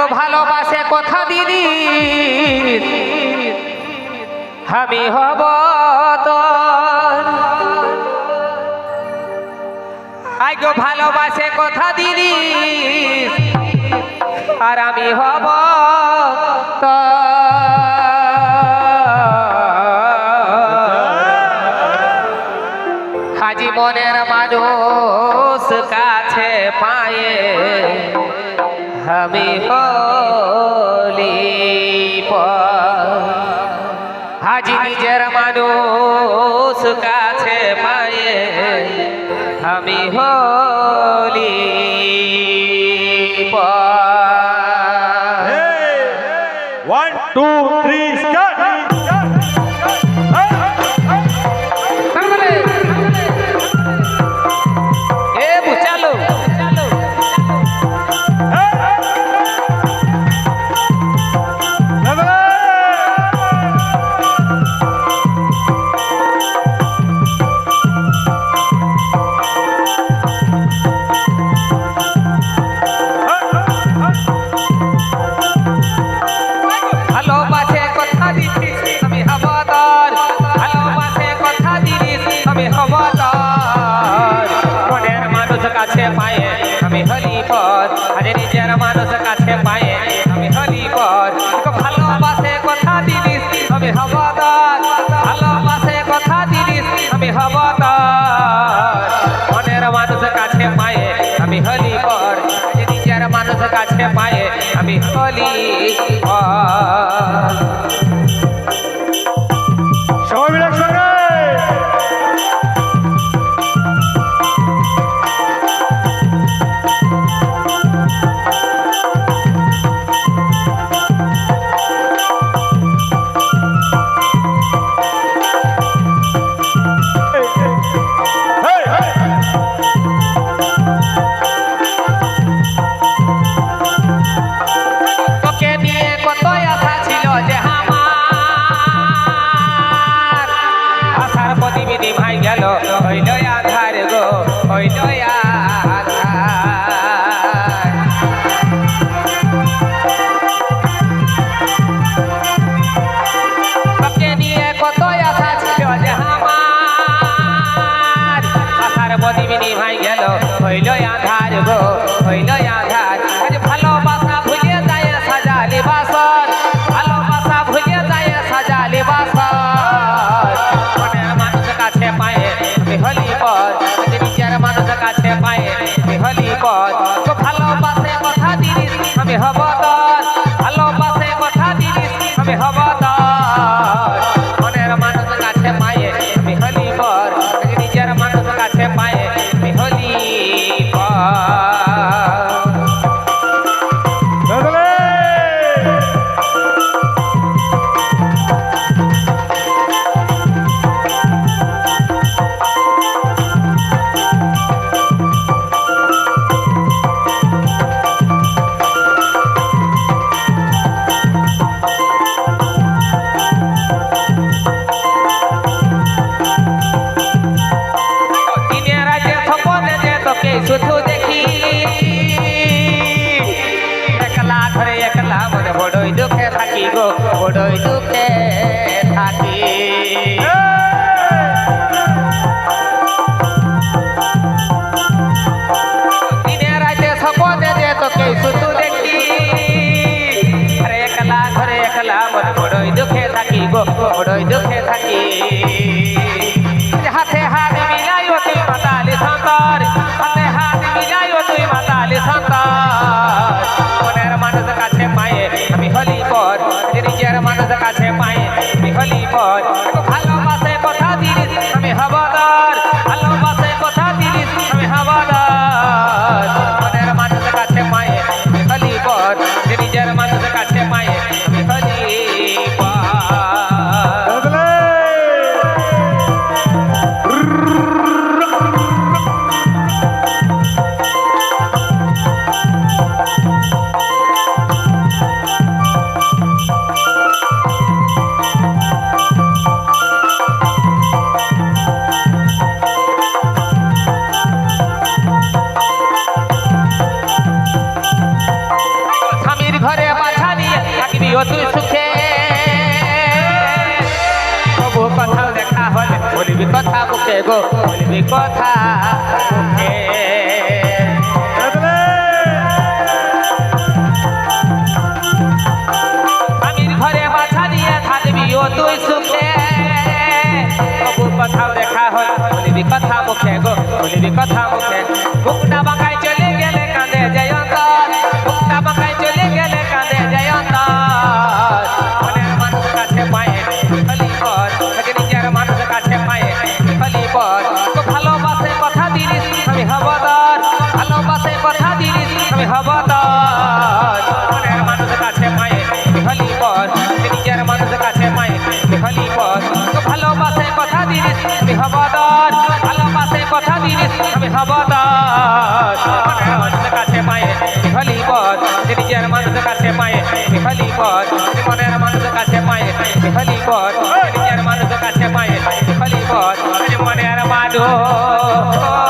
গো ভালোবাসে কথা দিদি। আমি হব আই গো ভালোবাসে কথা দিদি। আর আমি হব হাজি মনের মানুষ কাছে পায়ে हमे হলি হাজি নিজের মানুষ কাছে পায়ে। আমি হলি ওয়ান টু থ্রি স্টার্ট নিভাই গেল হইল আধার গো হইল বড়ই দুঃখে থাকি তুই সুখে। তবু কথা দেখা হলে বলবি কথা মুখে গো, বলবি কথা ঘরে বাছা দিয়ে থাকবি ও তুই সুখে। তবু কথাও দেখা হল বলবি কথা মুখে গো, বলবি কথা মুখে মুখটা বাঁকায় চলে গেলে কাঁদে জয়ন্তর খলিফত ভালোবাসে কথা দিনিস আমি হবদার ভালোবাসে কথা দিনিস আমি হবদার মানুষের কাছে মায়ে খলিফত নিজের মানুষের কাছে মায়ে খলিফত মনের মানুষের কাছে মায়ে খলিফত নিজের মানুষের কাছে মায়ে খলিফত মনের মানুষ।